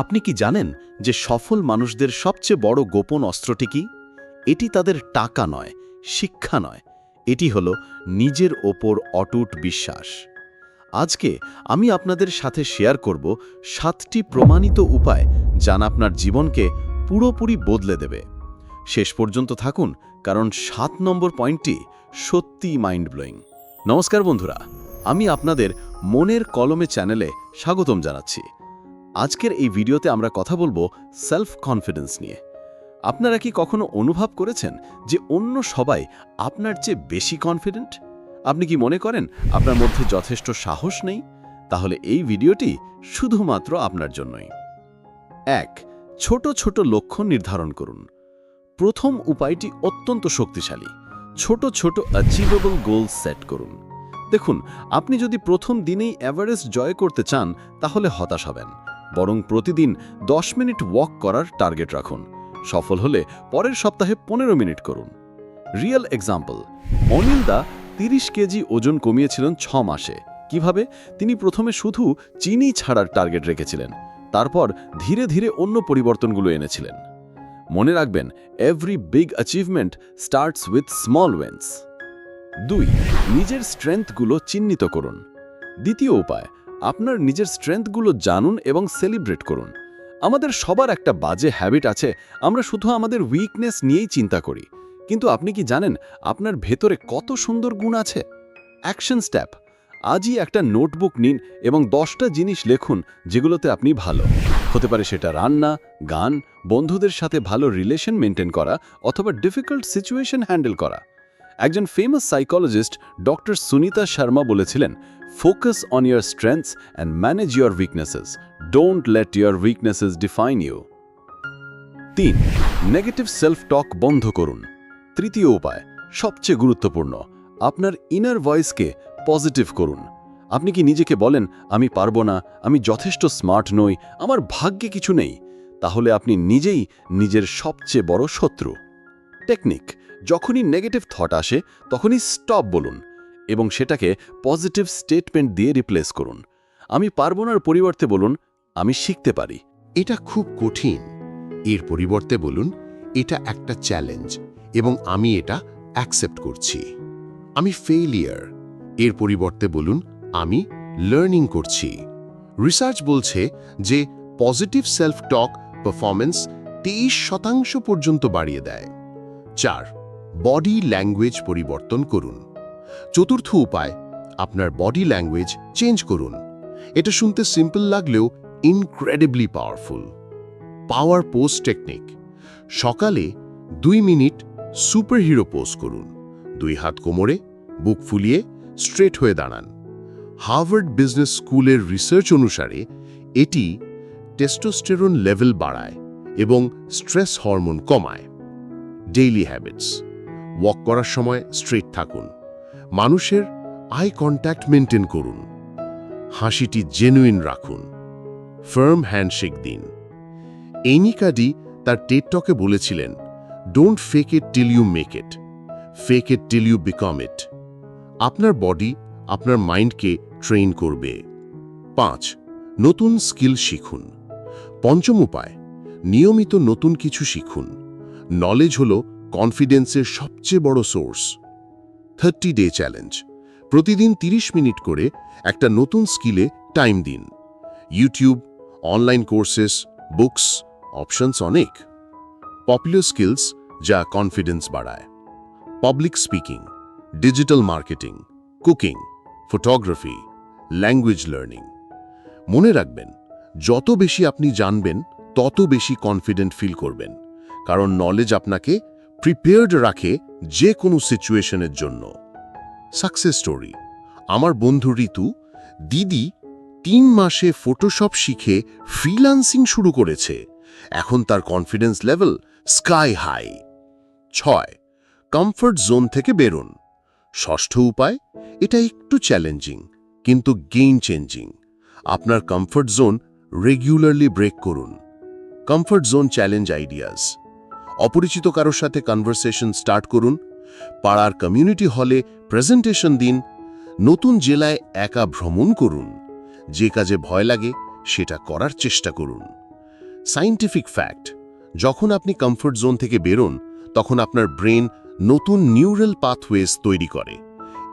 আপনি কি জানেন যে সফল মানুষদের সবচেয়ে বড় গোপন অস্ত্রটি কি? এটি তাদের টাকা নয়, শিক্ষা নয়। এটি হলো নিজের ওপর অটুট বিশ্বাস। আজকে আমি আপনাদের সাথে শেয়ার করব সাতটি প্রমাণিত উপায় যা আপনার জীবনকে পুরোপুরি বদলে দেবে। শেষ পর্যন্ত থাকুন, কারণ সাত নম্বর পয়েন্টটি সত্যিই মাইন্ড ব্লোয়িং নমস্কার বন্ধুরা, আমি আপনাদের মনের কলমে চ্যানেলে স্বাগতম জানাচ্ছি। আজকের এই ভিডিওতে আমরা কথা বলব সেলফ কনফিডেন্স নিয়ে। আপনারা কি কখনো অনুভব করেছেন যে অন্য সবাই আপনার চেয়ে বেশি কনফিডেন্ট আপনি কি মনে করেন আপনার মধ্যে যথেষ্ট সাহস নেই? তাহলে এই ভিডিওটি শুধুমাত্র আপনার জন্যই। এক, ছোট ছোট লক্ষ্য নির্ধারণ করুন। প্রথম উপায়টি অত্যন্ত শক্তিশালী। ছোট ছোট অ্যাচিভেবল গোল সেট করুন। দেখুন, আপনি যদি প্রথম দিনেই এভারেস্ট জয় করতে চান, তাহলে হতাশ হবেন। বরং প্রতিদিন 10 মিনিট ওয়াক করার টার্গেট রাখুন। সফল হলে পরের সপ্তাহে পনেরো মিনিট করুন। রিয়েল এক্সাম্পল অনিল দা তিরিশ কেজি ওজন কমিয়েছিলেন ছ মাসে। কীভাবে? তিনি প্রথমে শুধু চিনি ছাড়ার টার্গেট রেখেছিলেন, তারপর ধীরে ধীরে অন্য পরিবর্তনগুলো এনেছিলেন। মনে রাখবেন, every big achievement starts with small wins. দুই, নিজের স্ট্রেংথগুলো চিহ্নিত করুন। দ্বিতীয় উপায় আপনার নিজের স্ট্রেংথগুলো জানুন এবং সেলিব্রেট করুন। আমাদের সবার একটা বাজে হ্যাবিট আছে, আমরা শুধু আমাদের উইকনেস নিয়েই চিন্তা করি। কিন্তু আপনি কি জানেন, আপনার ভেতরে কত সুন্দর গুণ আছে? অ্যাকশন স্ট্যাপ আজই একটা নোটবুক নিন এবং দশটা জিনিস লেখুন যেগুলোতে আপনি ভালো। হতে পারে সেটা রান্না, গান, বন্ধুদের সাথে ভালো রিলেশন মেনটেন করা অথবা ডিফিকাল্ট সিচুয়েশন হ্যান্ডেল করা। একজন famous psychologist doctor Sunita Sharma বলেছিলেন focus on your strengths and manage your weaknesses don't let your weaknesses define you তিন নেগেটিভ সেলফ টক বন্ধ করুন। তৃতীয় উপায়, সবচেয়ে গুরুত্বপূর্ণ, আপনার ইনার ভয়েসকে পজিটিভ করুন। আপনি কি নিজেকে বলেন, আমি পারব না, আমি যথেষ্ট স্মার্ট নই, আমার ভাগ্যে কিছু নেই তাহলে আপনি নিজেই নিজের সবচেয়ে বড় শত্রু। টেকনিক যখনই নেগেটিভ থট আসে, তখনই স্টপ বলুন এবং সেটাকে পজিটিভ স্টেটমেন্ট দিয়ে রিপ্লেস করুন। আমি পারব নার পরিবর্তে বলুন, আমি শিখতে পারি। এটা খুব কঠিন। এর পরিবর্তে বলুন, এটা একটা চ্যালেঞ্জ এবং আমি এটা অ্যাকসেপ্ট করছি। আমি ফেইলিয়ার এর পরিবর্তে বলুন, আমি লার্নিং করছি। রিসার্চ বলছে যে পজিটিভ সেলফ টক পারফরমেন্স তেইশ শতাংশ পর্যন্ত বাড়িয়ে দেয়। চার বডি ল্যাঙ্গুয়েজ পরিবর্তন করুন। চতুর্থ উপায়, আপনার বডি ল্যাঙ্গুয়েজ চেঞ্জ করুন। এটা শুনতে সিম্পল লাগলেও incredibly powerful power pose technique সকালে দুই মিনিট সুপারহিরো পোজ করুন। দুই হাত কোমরে, বুক ফুলিয়ে স্ট্রেট হয়ে দাঁড়ান। হার্ভার্ড বিজনেস স্কুলের রিসার্চ অনুসারে এটি টেস্টোস্টেরন লেভেল বাড়ায় এবং স্ট্রেস হরমোন কমায়। ডেইলি হ্যাবিটস ওয়াক করার সময় স্ট্রেট থাকুন। মানুষের আই কন্ট্যাক্ট মেনটেন করুন। হাসিটি জেনুইন রাখুন। ফার্ম হ্যান্ডশেক দিন। এইনিকাডি তার টেটটকে বলেছিলেন don't fake it till you make it fake it till you become it আপনার বডি আপনার মাইন্ডকে ট্রেন করবে। পাঁচ, নতুন স্কিল শিখুন। পঞ্চম উপায়, নিয়মিত নতুন কিছু শিখুন। নলেজ হল কনফিডেন্সের সবচেয়ে বড় সোর্স থার্টি ডে চ্যালেঞ্জ প্রতিদিন ৩০ মিনিট করে একটা নতুন স্কিলে টাইম দিন। YouTube online courses books options অনেক। পপুলার স্কিলস যা কনফিডেন্স বাড়ায়। Public speaking digital marketing cooking photography language learning মনে রাখবেন, যত বেশি আপনি জানবেন, তত বেশি কনফিডেন্ট ফিল করবেন। কারণ নলেজ আপনাকে প্রিপেয়ার্ড রাখে যে কোনো সিচুয়েশনের জন্য। সাকসেস স্টোরি আমার বন্ধু ঋতু, দিদি তিন মাসে ফটোশপ শিখে ফ্রিল্যান্সিং শুরু করেছে। এখন তার কনফিডেন্স লেভেল স্কাই হাই ছয় কমফর্ট জোন থেকে বেরোন। ষষ্ঠ উপায়, এটা একটু চ্যালেঞ্জিং কিন্তু গেইন চেঞ্জিং আপনার কমফর্ট জোন রেগুলারলি ব্রেক করুন। কমফর্ট জোন চ্যালেঞ্জ আইডিয়াস অপরিচিত কারোর সাথে কনভারসেশন স্টার্ট করুন। পাড়ার কমিউনিটি হলে প্রেজেন্টেশন দিন। নতুন জেলায় একা ভ্রমণ করুন। যে কাজে ভয় লাগে, সেটা করার চেষ্টা করুন। সাইন্টিফিক ফ্যাক্ট যখন আপনি কমফোর্ট জোন থেকে বেরোন, তখন আপনার ব্রেন নতুন নিউরাল পাথওয়েজ তৈরি করে।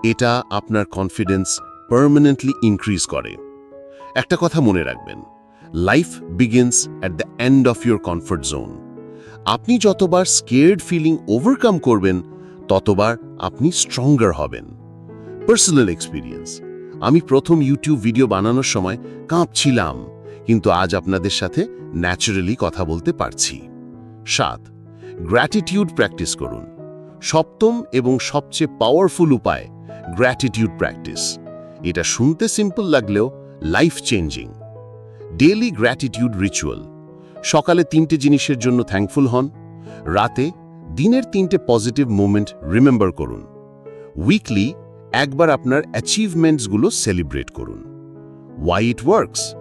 এটা আপনার কনফিডেন্স পার্মানেন্টলি ইনক্রিজ করে। একটা কথা মনে রাখবেন life begins at the end of your comfort zone আপনি যতবার স্কেয়ার্ড ফিলিং ওভারকাম করবেন, ততবার আপনি স্ট্রঙ্গার হবেন। পার্সোনাল এক্সপিরিয়েন্স আমি প্রথম ইউটিউব ভিডিও বানানোর সময় কাঁপছিলাম, কিন্তু আজ আপনাদের সাথে ন্যাচারালি কথা বলতে পারছি। সাত গ্র্যাটিটিউড প্র্যাকটিস করুন। সপ্তম এবং সবচেয়ে পাওয়ারফুল উপায় গ্র্যাটিটিউড প্র্যাকটিস এটা শুনতে সিম্পল লাগলেও life changing daily gratitude ritual সকালে তিনটে জিনিসের জন্য থ্যাঙ্কফুল হন। রাতে দিনের তিনটে পজিটিভ মুমেন্ট রিমেম্বার করুন। উইকলি একবার আপনার অ্যাচিভমেন্টসগুলো সেলিব্রেট করুন। ওয়াই ইট ওয়ার্কস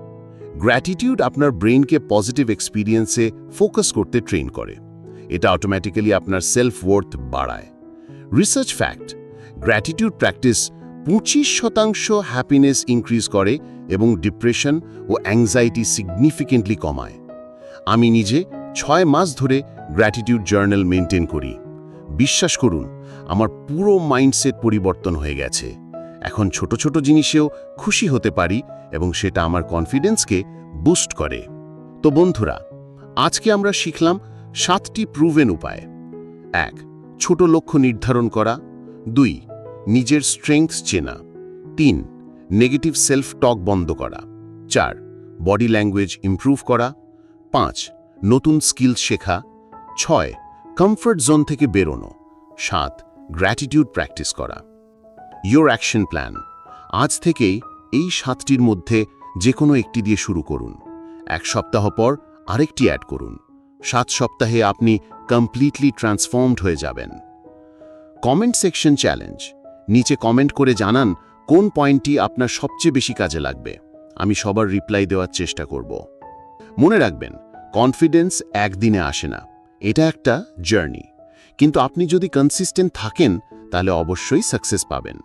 গ্র্যাটিটিউড আপনার ব্রেনকে পজিটিভ এক্সপিরিয়েন্সে ফোকাস করতে ট্রেন করে। এটা অটোমেটিক্যালি আপনার সেলফ ওয়ার্থ বাড়ায়। রিসার্চ ফ্যাক্ট গ্র্যাটিটিউড প্র্যাকটিস পঁচিশ শতাংশ হ্যাপিনেস ইনক্রিজ করে এবং ডিপ্রেশন ও অ্যাংজাইটি সিগনিফিকেন্টলি কমায়। আমি নিজে ছয় মাস ধরে গ্র্যাটিটিউড জার্নাল মেনটেন করি। বিশ্বাস করুন, আমার পুরো মাইন্ডসেট পরিবর্তন হয়ে গেছে। এখন ছোট ছোট জিনিসেও খুশি হতে পারি এবং সেটা আমার কনফিডেন্সকে বুস্ট করে। তো বন্ধুরা, আজকে আমরা শিখলাম সাতটি প্রুভেন উপায়। এক, ছোট লক্ষ্য নির্ধারণ করা। দুই, নিজের স্ট্রেংথস চেনা। তিন নেগেটিভ সেলফ টক বন্ধ করা। চার বডি ল্যাঙ্গুয়েজ ইমপ্রুভ করা। পাঁচ, নতুন স্কিল শেখা। ছয় কমফর্ট জোন থেকে বেরোনো। সাত গ্র্যাটিটিউড প্র্যাকটিস করা। ইয়োর অ্যাকশন প্ল্যান আজ থেকেই এই সাতটির মধ্যে যে কোনো একটি দিয়ে শুরু করুন। এক সপ্তাহ পর আরেকটি অ্যাড করুন। সাত সপ্তাহে আপনি কমপ্লিটলি ট্রান্সফর্মড হয়ে যাবেন। কমেন্ট সেকশন চ্যালেঞ্জ নিচে কমেন্ট করে জানান কোন পয়েন্টটি আপনার সবচেয়ে বেশি কাজে লাগবে। আমি সবার রিপ্লাই দেওয়ার চেষ্টা করব। মনে রাখবেন কনফিডেন্স একদিনে আসে না। এটা একটা জার্নি কিন্তু আপনি যদি কনসিস্টেন্ট থাকেন, তাহলে অবশ্যই সাকসেস পাবেন।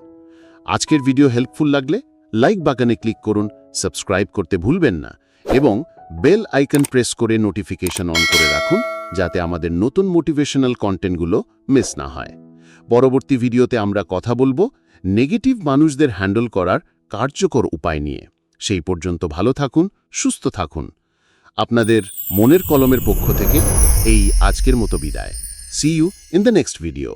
আজকের ভিডিও হেল্পফুল লাগলে লাইক বাগানে ক্লিক করুন সাবস্ক্রাইব করতে ভুলবেন না এবং বেল আইকন প্রেস করে নোটিফিকেশন অন করে রাখুন, যাতে আমাদের নতুন মোটিভেশনাল কন্টেন্টগুলো মিস না হয়। পরবর্তী ভিডিওতে আমরা কথা বলব নেগেটিভ মানুষদের হ্যান্ডেল করার কার্যকর উপায় নিয়ে। সেই পর্যন্ত ভালো থাকুন, সুস্থ থাকুন। আপনাদের মনের কলমের পক্ষ থেকে এই আজকের মতো বিদায়। See you in the next video